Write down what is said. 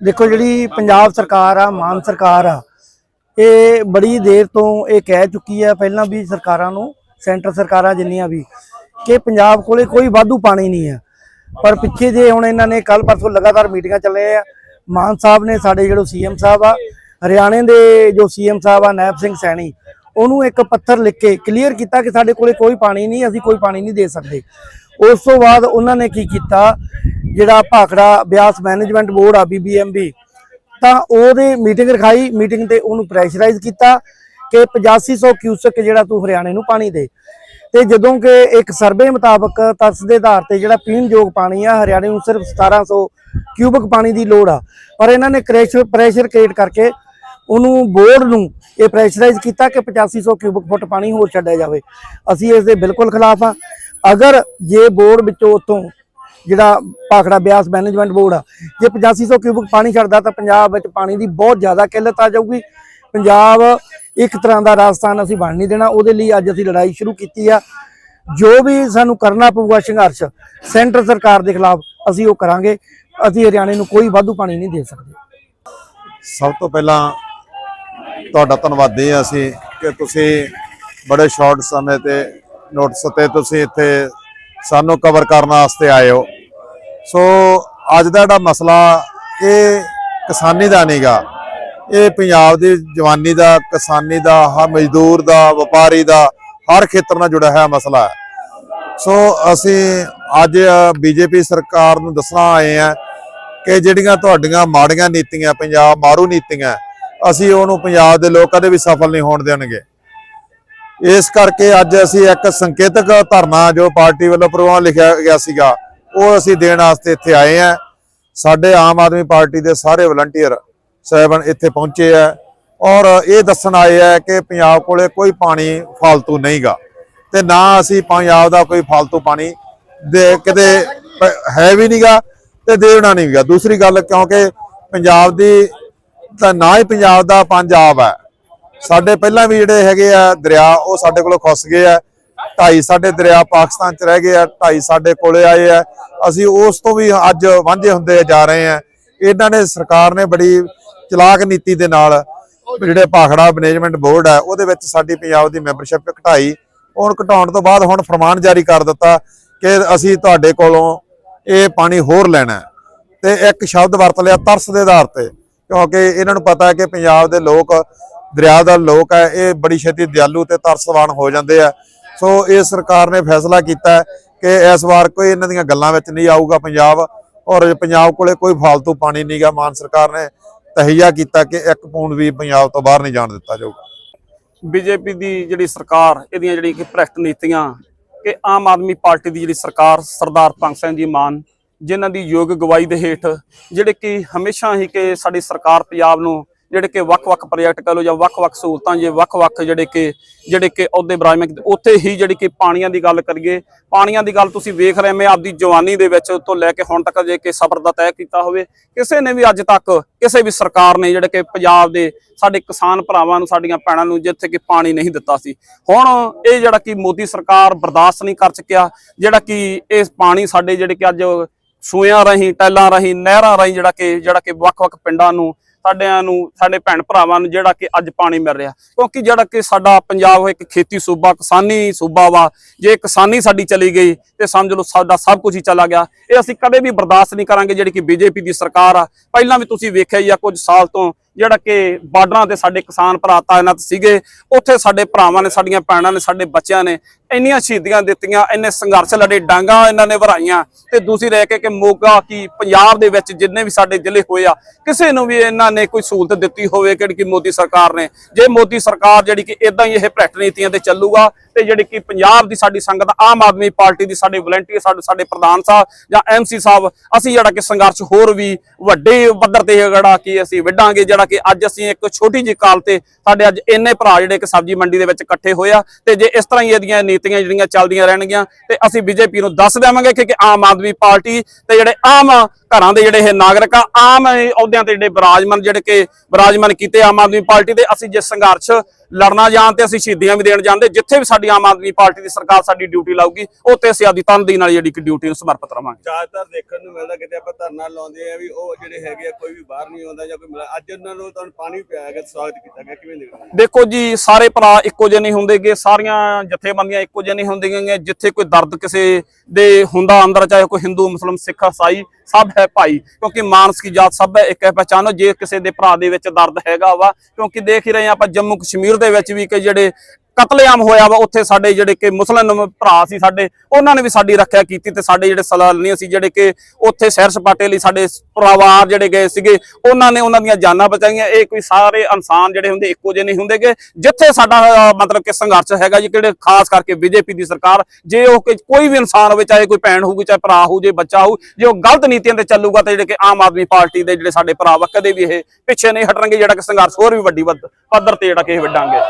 ਦੇਖੋ ਜਿਹੜੀ ਪੰਜਾਬ ਸਰਕਾਰ ਆ, ਮਾਨ ਸਰਕਾਰ ਆ, ਇਹ ਬੜੀ ਦੇਰ ਤੋਂ ਇਹ ਕਹਿ ਚੁੱਕੀ ਆ, ਪਹਿਲਾਂ ਵੀ ਸਰਕਾਰਾਂ ਨੂੰ, ਸੈਂਟਰ ਸਰਕਾਰਾਂ ਜਿੰਨੀਆਂ ਵੀ, ਕਿ ਪੰਜਾਬ ਕੋਲੇ ਕੋਈ ਵਾਧੂ ਪਾਣੀ ਨਹੀਂ ਹੈ ਪਰ ਪਿੱਛੇ ਜੇ ਹੁਣ ਇਹਨਾਂ ਨੇ ਕੱਲ ਪਰਸੋਂ ਲਗਾਤਾਰ ਮੀਟਿੰਗਾਂ ਚੱਲੇ ਆ, ਮਾਨ ਸਾਹਿਬ ਨੇ ਸਾਡੇ ਜਿਹੜੇ ਸੀਐਮ ਸਾਹਿਬ ਆ, ਹਰਿਆਣੇ ਦੇ ਜੋ ਸੀਐਮ ਸਾਹਿਬ ਆ, ਨੈਬ ਸਿੰਘ ਸੈਣੀ, ਉਹਨੂੰ ਇੱਕ ਪੱਥਰ ਲਿਖ ਕੇ ਕਲੀਅਰ ਕੀਤਾ ਕਿ ਸਾਡੇ ਕੋਲੇ ਕੋਈ ਪਾਣੀ ਨਹੀਂ, ਅਸੀਂ ਕੋਈ ਪਾਣੀ ਨਹੀਂ ਦੇ ਸਕਦੇ। ਉਸ ਤੋਂ ਬਾਅਦ ਉਹਨਾਂ ਨੇ ਕੀ ਕੀਤਾ ਜਿਹੜਾ ਭਾਖੜਾ ਬਿਆਸ ਮੈਨੇਜਮੈਂਟ ਬੋਰਡ ਆ ਬੀਬੀਐਮਬੀ ਤਾਂ ਉਹਦੇ ਮੀਟਿੰਗ ਰਖਾਈ ਮੀਟਿੰਗ ਤੇ ਉਹਨੂੰ ਪ੍ਰੈਸ਼ਰਾਈਜ਼ ਕੀਤਾ ਕਿ 8500 ਕਿਊਸਕ ਜਿਹੜਾ ਤੂੰ ਹਰਿਆਣੇ ਨੂੰ ਪਾਣੀ ਦੇ। ਤੇ ਜਦੋਂ ਕਿ ਇੱਕ ਸਰਵੇ ਮੁਤਾਬਕ ਤਰਸ ਦੇ ਆਧਾਰ ਤੇ ਜਿਹੜਾ ਪੀਣਯੋਗ ਪਾਣੀ ਆ, ਹਰਿਆਣੇ ਨੂੰ ਸਿਰਫ 1700 ਕਿਊਬਿਕ ਪਾਣੀ ਦੀ ਲੋੜ ਆ। ਪਰ ਇਹਨਾਂ ਨੇ ਪ੍ਰੈਸ਼ਰ ਪ੍ਰੈਸ਼ਰ ਕ੍ਰੀਏਟ ਕਰਕੇ ਉਹਨੂੰ ਬੋਰਡ ਨੂੰ ਇਹ ਪ੍ਰੈਸ਼ਰਾਈਜ਼ ਕੀਤਾ ਕਿ 8500 ਕਿਊਬਿਕ ਫੁੱਟ ਪਾਣੀ ਹੋਰ ਛੱਡਿਆ ਜਾਵੇ। ਅਸੀਂ ਇਸ ਦੇ ਬਿਲਕੁਲ ਖਿਲਾਫ ਆ। ਅਗਰ ਜੇ ਬੋਰਡ ਵਿੱਚੋਂ ਉਤੋਂ ਜਿਹੜਾ ਭਾਖੜਾ ਬਿਆਸ ਮੈਨੇਜਮੈਂਟ ਬੋਰਡ ਆ, ਜੇ 8500 ਕਿਊਬਿਕ ਪਾਣੀ ਛੱਡਦਾ ਤਾਂ ਪੰਜਾਬ ਵਿੱਚ ਪਾਣੀ ਦੀ ਬਹੁਤ ਜ਼ਿਆਦਾ ਕਿੱਲਤ ਆ ਜਾਊਗੀ। ਪੰਜਾਬ ਇੱਕ ਤਰ੍ਹਾਂ ਦਾ ਰਾਜਸਥਾਨ ਅਸੀਂ ਬਣ ਨਹੀਂ ਦੇਣਾ, ਉਹਦੇ ਲਈ ਅੱਜ ਅਸੀਂ ਲੜਾਈ ਸ਼ੁਰੂ ਕੀਤੀ ਆ। ਜੋ ਵੀ ਸਾਨੂੰ ਕਰਨਾ ਪਊਗਾ ਸੰਘਰਸ਼, ਸੈਂਟਰ ਸਰਕਾਰ ਦੇ ਖਿਲਾਫ ਅਸੀਂ ਉਹ ਕਰਾਂਗੇ, ਅਸੀਂ ਹਰਿਆਣੇ ਨੂੰ ਕੋਈ ਵਾਧੂ ਪਾਣੀ ਨਹੀਂ ਦੇ ਸਕਦੇ। ਸਭ ਤੋਂ ਪਹਿਲਾਂ ਤੁਹਾਡਾ ਧੰਨਵਾਦੀ ਹਾਂ ਅਸੀਂ ਕਿ ਤੁਸੀਂ ਬੜੇ ਸ਼ਾਰਟ ਸਮੇਂ ਤੇ ਨੋਟਿਸ ਤੇ ਤੁਸੀਂ ਇੱਥੇ ਸਾਨੂੰ ਕਵਰ ਕਰਨ ਵਾਸਤੇ ਆਏ ਹੋ। ਸੋ ਅੱਜ ਦਾ ਜਿਹੜਾ ਮਸਲਾ ਇਹ ਕਿਸਾਨੀ ਦਾ ਨਹੀਂਗਾ ਇਹ ਪੰਜਾਬ ਦੀ ਜਵਾਨੀ ਦਾ, ਕਿਸਾਨੀ ਦਾ, ਹਰ ਮਜ਼ਦੂਰ ਦਾ, ਵਪਾਰੀ ਦਾ, ਹਰ ਖੇਤਰ ਨਾਲ ਜੁੜਿਆ ਹੋਇਆ ਮਸਲਾ ਹੈ। ਸੋ ਅਸੀਂ ਅੱਜ ਬੀਜੇਪੀ ਸਰਕਾਰ ਨੂੰ ਦੱਸਣਾ ਆਏ ਆ ਕਿ ਜਿਹੜੀਆਂ ਤੁਹਾਡੀਆਂ ਮਾੜੀਆਂ ਨੀਤੀਆਂ, ਪੰਜਾਬ ਮਾਰੂ ਨੀਤੀਆਂ, ਅਸੀਂ ਉਹਨੂੰ ਪੰਜਾਬ ਦੇ ਲੋਕ ਕਦੇ ਵੀ ਸਫਲ ਨਹੀਂ ਹੋਣ ਦੇਣਗੇ। ਇਸ ਕਰਕੇ ਅੱਜ ਅਸੀਂ ਇੱਕ ਸੰਕੇਤਕ ਧਰਨਾ ਜੋ ਪਾਰਟੀ ਵੱਲੋਂ ਪ੍ਰੋਗਰਾਮ ਲਿਖਿਆ ਗਿਆ ਸੀਗਾ ਉਹ ਅਸੀਂ ਦੇਣ ਵਾਸਤੇ ਇੱਥੇ ਆਏ ਆ। ਸਾਡੇ ਆਮ ਆਦਮੀ ਪਾਰਟੀ ਦੇ ਸਾਰੇ ਵਲੰਟੀਅਰ ਸਹਿਬਾਨ ਇੱਥੇ ਪਹੁੰਚੇ ਆ। ਔਰ ਇਹ ਦੱਸਣ ਆਏ ਆ ਕਿ ਪੰਜਾਬ ਕੋਲੇ ਕੋਈ ਪਾਣੀ ਫालतू ਨਹੀਂਗਾ। ਤੇ ਨਾ ਅਸੀਂ ਪੰਜਾਬ ਦਾ ਕੋਈ ਫालतू ਪਾਣੀ ਦੇ ਕਿਤੇ ਹੈ ਵੀ ਨਹੀਂਗਾ ਤੇ ਦੇਣਾ ਨਹੀਂ ਨਹੀਂਗਾ। ਦੂਸਰੀ ਗੱਲ, ਕਿਉਂਕਿ ਪੰਜਾਬ ਦੀ ਤਾਂ ਨਾ ਹੀ ਪੰਜਾਬ ਦਾ ਪੰਜਾਬ ਹੈ ਸਾਡੇ ਪਹਿਲਾਂ ਵੀ ਜਿਹੜੇ ਹੈਗੇ ਆ ਦਰਿਆ, ਉਹ ਸਾਡੇ ਕੋਲੋਂ ਖੁੱਸ ਗਏ ਆ। ਢਾਈ ਸਾਡੇ ਦਰਿਆ ਪਾਕਿਸਤਾਨ ਚ ਰਹਿ ਗਏ ਆ, ਢਾਈ ਸਾਡੇ ਕੋਲੇ ਆਏ ਆ। ਅਸੀਂ ਉਸ ਤੋਂ ਵੀ ਅੱਜ ਵਾਂਝੇ ਹੁੰਦੇ ਜਾ ਰਹੇ ਆ। ਇਹਨਾਂ ਨੇ ਸਰਕਾਰ ਨੇ ਬੜੀ ਚਲਾਕ ਨੀਤੀ ਦੇ ਨਾਲ ਜਿਹੜੇ ਭਾਖੜਾ ਮੈਨੇਜਮੈਂਟ ਬੋਰਡ ਹੈ ਉਹਦੇ ਵਿੱਚ ਸਾਡੀ ਪੰਜਾਬ ਦੀ ਮੈਂਬਰਸ਼ਿਪ ਘਟਾਈ। ਔਰ ਘਟਾਉਣ ਤੋਂ ਬਾਅਦ ਹੁਣ ਫਰਮਾਨ ਜਾਰੀ ਕਰ ਦਿੱਤਾ ਕਿ ਅਸੀਂ ਤੁਹਾਡੇ ਕੋਲੋਂ ਇਹ ਪਾਣੀ ਹੋਰ ਲੈਣਾ ਹੈ। ਤੇ ਇੱਕ ਸ਼ਬਦ ਵਰਤ ਲਿਆ ਤਰਸ ਦੇ ਆਧਾਰ ਤੇ, ਕਿਉਂਕਿ ਇਹਨਾਂ ਨੂੰ ਪਤਾ ਹੈ ਕਿ ਪੰਜਾਬ ਦੇ ਲੋਕ, ਦਰਿਆ ਦਾ ਲੋਕ ਹੈ, ਇਹ ਬੜੀ ਛੇਤੀ ਦਿਆਲੂ ਤੇ ਤਰਸਵਾਨ ਹੋ ਜਾਂਦੇ ਆ। ਸੋ ਇਹ ਸਰਕਾਰ ਨੇ ਫੈਸਲਾ ਕੀਤਾ ਕਿ ਇਸ ਵਾਰ ਕੋਈ ਇਹਨਾਂ ਦੀਆਂ ਗੱਲਾਂ ਵਿੱਚ ਨਹੀਂ ਆਊਗਾ ਪੰਜਾਬ। ਔਰ ਪੰਜਾਬ ਕੋਲੇ ਕੋਈ ਫालतू ਪਾਣੀ ਨਹੀਂਗਾ ਮਾਨ ਸਰਕਾਰ ਨੇ ਤਹਈਆ ਕੀਤਾ ਕਿ ਇੱਕ ਪੂੰਡ ਵੀ ਪੰਜਾਬ ਤੋਂ ਬਾਹਰ ਨਹੀਂ ਜਾਣ ਦਿੱਤਾ ਜਾਊਗਾ। ਬੀਜੇਪੀ ਦੀ ਜਿਹੜੀ ਸਰਕਾਰ, ਇਹਦੀਆਂ ਜਿਹੜੀ ਕਿ ਭ੍ਰਿਸ਼ਟ ਨੀਤੀਆਂ ਕਿ ਆਮ ਆਦਮੀ ਪਾਰਟੀ ਦੀ ਜਿਹੜੀ ਸਰਕਾਰ, ਸਰਦਾਰ ਭਗਤ ਸਿੰਘ ਜੀ ਮਾਨ, ਜਿਨ੍ਹਾਂ ਦੀ ਯੋਗ ਗਵਾਈ ਦੇ ਹੇਠ, ਜਿਹੜੇ ਕਿ ਹਮੇਸ਼ਾ ਹੀ ਕਿ ਸਾਡੀ ਸਰਕਾਰ ਪੰਜਾਬ ਨੂੰ ਜਿਹੜੇ ਕਿ ਵੱਖ-ਵੱਖ ਪ੍ਰੋਜੈਕਟ ਕਹ ਲਓ ਜਾਂ ਵੱਖ-ਵੱਖ ਸਹੂਲਤਾਂ, ਜੇ ਵੱਖ-ਵੱਖ ਜਿਹੜੇ ਕਿ ਜਿਹੜੇ ਕਿ ਅਹੁਦੇ ਬਰਾਜਮਾਨ ਉੱਥੇ ਹੀ ਜਿਹੜੀ ਕਿ ਪਾਣੀਆਂ ਦੀ ਗੱਲ ਕਰੀਏ, ਪਾਣੀਆਂ ਦੀ ਗੱਲ ਤੁਸੀਂ ਵੇਖ ਰਹੇ ਮੈਂ ਆਪਦੀ ਜਵਾਨੀ ਦੇ ਵਿੱਚ ਤੋਂ ਲੈ ਕੇ ਹੁਣ ਤੱਕ ਜੇ ਕਿ ਸਫ਼ਰ ਦਾ ਤੈਅ ਕੀਤਾ ਹੋਵੇ, ਕਿਸੇ ਨੇ ਵੀ ਅੱਜ ਤੱਕ ਕਿਸੇ ਵੀ ਸਰਕਾਰ ਨੇ ਜਿਹੜੇ ਕਿ ਪੰਜਾਬ ਦੇ ਸਾਡੇ ਕਿਸਾਨ ਭਰਾਵਾਂ ਨੂੰ, ਸਾਡੀਆਂ ਭੈਣਾਂ ਨੂੰ ਜਿੱਥੇ ਕਿ ਪਾਣੀ ਨਹੀਂ ਦਿੱਤਾ ਸੀ। ਹੁਣ ਇਹ ਜਿਹੜਾ ਕਿ ਮੋਦੀ ਸਰਕਾਰ ਬਰਦਾਸ਼ਤ ਨਹੀਂ ਕਰ ਚੁੱਕਿਆ ਜਿਹੜਾ ਕਿ ਇਸ ਪਾਣੀ ਸਾਡੇ ਜਿਹੜੇ ਕਿ ਅੱਜ ਸੂਇਆਂ ਰਾਹੀਂ, ਟੈਲਾਂ ਰਾਹੀਂ, ਨਹਿਰਾਂ ਰਾਹੀਂ ਜਿਹੜਾ ਕਿ ਜਿਹੜਾ ਕਿ ਵੱਖ-ਵੱਖ ਪਿੰਡਾਂ ਨੂੰ ਸਾਡਿਆਂ ਨੂੰ, ਸਾਡੇ ਭੈਣ ਭਰਾਵਾਂ ਨੂੰ ਜਿਹੜਾ ਕਿ ਅੱਜ ਪਾਣੀ ਮਿਲ ਰਿਹਾ। ਕਿਉਂਕਿ ਜਿਹੜਾ ਕਿ ਸਾਡਾ ਪੰਜਾਬ ਇੱਕ ਖੇਤੀ ਸੂਬਾ, ਕਿਸਾਨੀ ਸੂਬਾ ਵਾ। ਜੇ ਕਿਸਾਨੀ ਸਾਡੀ ਚਲੀ ਗਈ, ਤੇ ਸਮਝ ਲਓ ਸਾਡਾ ਸਭ ਕੁਝ ਹੀ ਚਲਾ ਗਿਆ। ਇਹ ਅਸੀਂ ਕਦੇ ਵੀ ਬਰਦਾਸ਼ਤ ਨਹੀਂ ਕਰਾਂਗੇ ਜਿਹੜੀ ਕਿ ਬੀਜੇਪੀ ਦੀ ਸਰਕਾਰ ਆ। ਪਹਿਲਾਂ ਵੀ ਤੁਸੀਂ ਵੇਖਿਆ ਹੀ ਆ, ਕੁਝ ਸਾਲ ਤੋਂ ਜਿਹੜਾ ਕਿ ਬਾਰਡਰਾਂ ਤੇ ਸਾਡੇ ਕਿਸਾਨ ਭਰਾ ਤਾਇਨਾਤ ਸੀਗੇ, ਉੱਥੇ ਸਾਡੇ ਭਰਾਵਾਂ ਨੇ, ਸਾਡੀਆਂ ਭੈਣਾਂ ਨੇ, ਸਾਡੇ ਬੱਚਿਆਂ ਨੇ ਇੰਨੀਆਂ ਸ਼ਹੀਦੀਆਂ ਦਿੱਤੀਆਂ, ਇੰਨੇ ਸੰਘਰਸ਼ ਲੜੇ, ਡਾਂਗਾ ਇਹਨਾਂ ਨੇ ਭਰਾਈਆਂ ਤੇ ਦੂਸਰੀ ਰਹਿ ਕੇ ਕਿ ਮੋਗਾ ਕੀ ਪੰਜਾਬ ਦੇ ਵਿੱਚ ਜਿੰਨੇ ਵੀ ਸਾਡੇ ਜ਼ਿਲ੍ਹੇ ਹੋਏ ਆ, ਕਿਸੇ ਨੂੰ ਵੀ ਇਹਨਾਂ ਨੇ ਕੋਈ ਸਹੂਲਤ ਦਿੱਤੀ ਹੋਵੇ ਕਿਹੜੀ ਕਿ ਮੋਦੀ ਸਰਕਾਰ ਨੇ। ਜੇ ਮੋਦੀ ਸਰਕਾਰ ਜਿਹੜੀ ਕਿ ਇਦਾਂ ਹੀ ਇਹ ਭ੍ਰਿਸ਼ਟ ਨੀਤੀਆਂ ਤੇ ਚੱਲੂਗਾ, ਤੇ ਜਿਹੜੀ ਕਿ ਪੰਜਾਬ ਦੀ ਸਾਡੀ ਸੰਗਤ, ਆਮ ਆਦਮੀ ਪਾਰਟੀ ਦੀ ਸਾਡੇ ਵਲੰਟੀਅਰ ਸਾਡੇ ਸਾਡੇ ਪ੍ਰਧਾਨ ਸਾਹਿਬ ਜਾਂ ਐਮਸੀ ਸਾਹਿਬ, ਅਸੀਂ ਜਿਹੜਾ ਕਿ ਸੰਘਰਸ਼ ਹੋਰ ਵੀ ਵੱਡੇ ਪੱਧਰ ਤੇ ਜਿਹੜਾ ਕਿ ਅਸੀਂ ਵਿੱਢਾਂਗੇ, ਜਿਹੜਾ ਕਿ ਅੱਜ ਅਸੀਂ ਇੱਕ ਛੋਟੀ ਜਿਹੀ ਕਾਲ ਤੇ ਸਾਡੇ ਅੱਜ ਇੰਨੇ ਭਰਾ ਜਿਹੜੇ ਕਿ ਸਬਜ਼ੀ ਮੰਡੀ ਦੇ ਵਿੱਚ ਇਕੱਠੇ ਹੋਏ ਆ ਤੇ ਜੇ ਇਸ ਤਰ੍ਹਾਂ ਹੀ ਇਹਦੀਆਂ ਨੀਤੀਆਂ ਜਿਹੜੀਆਂ ਚੱਲਦੀਆਂ ਰਹਿਣਗੀਆਂ ਤੇ ਅਸੀਂ ਬੀਜੇਪੀ ਨੂੰ ਦੱਸ ਦੇਵਾਂਗੇ ਕਿ ਆਮ ਆਦਮੀ ਪਾਰਟੀ ਤੇ ਜਿਹੜੇ ਆਮ ਘਰਾਂ ਦੇ ਜਿਹੜੇ ਇਹ ਨਾਗਰਿਕ ਆ, ਆਮ ਅਹੁਦਿਆਂ ਤੇ ਜਿਹੜੇ ਬਰਾਜਮਾਨ ਜਿਹੜੇ ਕਿ ਬਰਾਜਮਾਨ ਕੀਤੇ ਆਮ ਆਦਮੀ ਪਾਰਟੀ ਦੇ, ਅਸੀਂ ਜੇ ਸੰਘਰਸ਼ ਲੜਨਾ ਜਾਣ ਤੇ ਅਸੀਂ ਸ਼ਹੀਦੀਆਂ ਵੀ ਦੇਣ ਜਾਂਦੇ ਜਿੱਥੇ ਵੀ ਸਾਡੀ ਆਮ ਆਦਮੀ ਪਾਰਟੀ ਦੀ ਸਰਕਾਰ ਸਾਡੀ ਡਿਊਟੀ ਲਾਊਗੀ ਉੱਥੇ ਅਸੀਂ ਆਪਦੀ ਤਨਦੇਹੀ ਨਾਲ ਜਿਹੜੀ ਕਿ ਡਿਊਟੀ ਨੂੰ ਸਮਰਪਿਤ ਰਵਾਂਗੇ। ਜ਼ਿਆਦਾਤਰ ਦੇਖਣ ਨੂੰ ਮਿਲਦਾ ਕਿਤੇ ਆਪਾਂ ਧਰਨਾ ਲਾਉਂਦੇ ਆ ਵੀ ਉਹ ਜਿਹੜੇ ਹੈਗੇ ਆ ਕੋਈ ਵੀ ਬਾਹਰ ਨਹੀਂ ਆਉਂਦਾ ਜਾਂ ਕੋਈ ਅੱਜ ਉਹਨਾਂ ਨੂੰ ਤੁਹਾਨੂੰ ਪਾਣੀ ਪਿਆਇਆ ਗਿਆ ਸਵਾਗਤ ਕੀਤਾ ਗਿਆ ਕਿਵੇਂ ਦੇਖਦੇ ਦੇਖੋ ਜੀ ਸਾਰੇ ਭਰਾ ਇੱਕੋ ਜਿਹੇ ਨਹੀਂ ਹੁੰਦੇਗੇ ਸਾਰੀਆਂ ਜਥੇਬੰਦੀਆਂ ਇੱਕੋ ਜਿਹੇ ਨਹੀਂ ਹੁੰਦੀਆਂ ਜਿੱਥੇ ਕੋਈ ਦਰਦ ਕਿਸੇ ਦੇ ਹੁੰਦਾ ਅੰਦਰ ਚਾਹੇ ਕੋਈ ਹਿੰਦੂ ਮੁਸਲਮ ਸਿੱਖ ਈਸਾਈ ਸਭ ਹੈ ਭਾਈ ਕਿਉਂਕਿ ਮਾਨਸ ਕੀ ਜਾਤ ਸਭ ਹੈ ਇੱਕ ਹੈ ਪਹਿਚਾਨੋ ਜੇ ਕਿਸੇ ਦੇ ਭਰਾ ਦੇ ਵਿੱਚ ਦਰਦ ਹੈਗਾ ਵਾ ਕਿਉਂਕਿ ਦੇਖ ਹੀ ਰਹੇ ਆਪਾਂ ਜੰਮੂ ਕਸ਼ਮੀਰ ਦੇ ਵਿੱਚ ਵੀ ਕਈ ਜਿਹੜੇ ਕਤਲੇਆਮ ਹੋਇਆ ਵਾ, ਉੱਥੇ ਸਾਡੇ ਜਿਹੜੇ ਕਿ ਮੁਸਲਮਾਨ ਭਰਾ ਸੀ ਸਾਡੇ, ਉਹਨਾਂ ਨੇ ਵੀ ਸਾਡੀ ਰੱਖਿਆ ਕੀਤੀ ਤੇ ਸਾਡੇ ਜਿਹੜੇ ਸਲਾਲੀਆਂ ਸੀ, ਜਿਹੜੇ ਕਿ ਉੱਥੇ ਸੈਰ ਸਪਾਟੇ ਲਈ ਸਾਡੇ ਪਰਿਵਾਰ ਜਿਹੜੇ ਗਏ ਸੀਗੇ, ਉਹਨਾਂ ਨੇ ਉਹਨਾਂ ਦੀਆਂ ਜਾਨਾਂ ਬਚਾਈਆਂ। ਇਹ ਕੋਈ ਸਾਰੇ ਇਨਸਾਨ ਜਿਹੜੇ ਹੁੰਦੇ ਇੱਕੋ ਜਿਹੇ ਨਹੀਂ ਹੁੰਦੇਗੇ, ਜਿੱਥੇ ਸਾਡਾ ਮਤਲਬ ਕਿ ਸੰਘਰਸ਼ ਹੈਗਾ ਜੀ, ਕਿਹੜੇ ਖਾਸ ਕਰਕੇ ਬੀਜੇਪੀ ਦੀ ਸਰਕਾਰ, ਜੇ ਉਹ ਕੋਈ ਵੀ ਇਨਸਾਨ ਹੋਵੇ, ਚਾਹੇ ਕੋਈ ਭੈਣ ਹੋਊਗੀ, ਚਾਹੇ ਭਰਾ ਹੋਊ, ਜੇ ਬੱਚਾ ਹੋਊ, ਜੇ ਉਹ ਗਲਤ ਨੀਤੀਆਂ ਤੇ ਚੱਲੂਗਾ ਤੇ ਜਿਹੜੇ ਕਿ ਆਮ ਆਦਮੀ ਪਾਰਟੀ ਦੇ ਜਿਹੜੇ ਸਾਡੇ ਭਰਾ ਵਾ ਕਦੇ ਵੀ ਇਹ ਪਿੱਛੇ ਨਹੀਂ ਹਟਣਗੇ, ਜਿਹੜਾ ਕਿ ਸੰਘਰਸ਼ ਹੋਰ ਵੀ ਵੱਡੀ ਵੱਧ- ਪੱਧਰ ਤੇ ਜਿਹੜਾ ਕਿ ਇਹ ਵੱਡਾਂਗੇ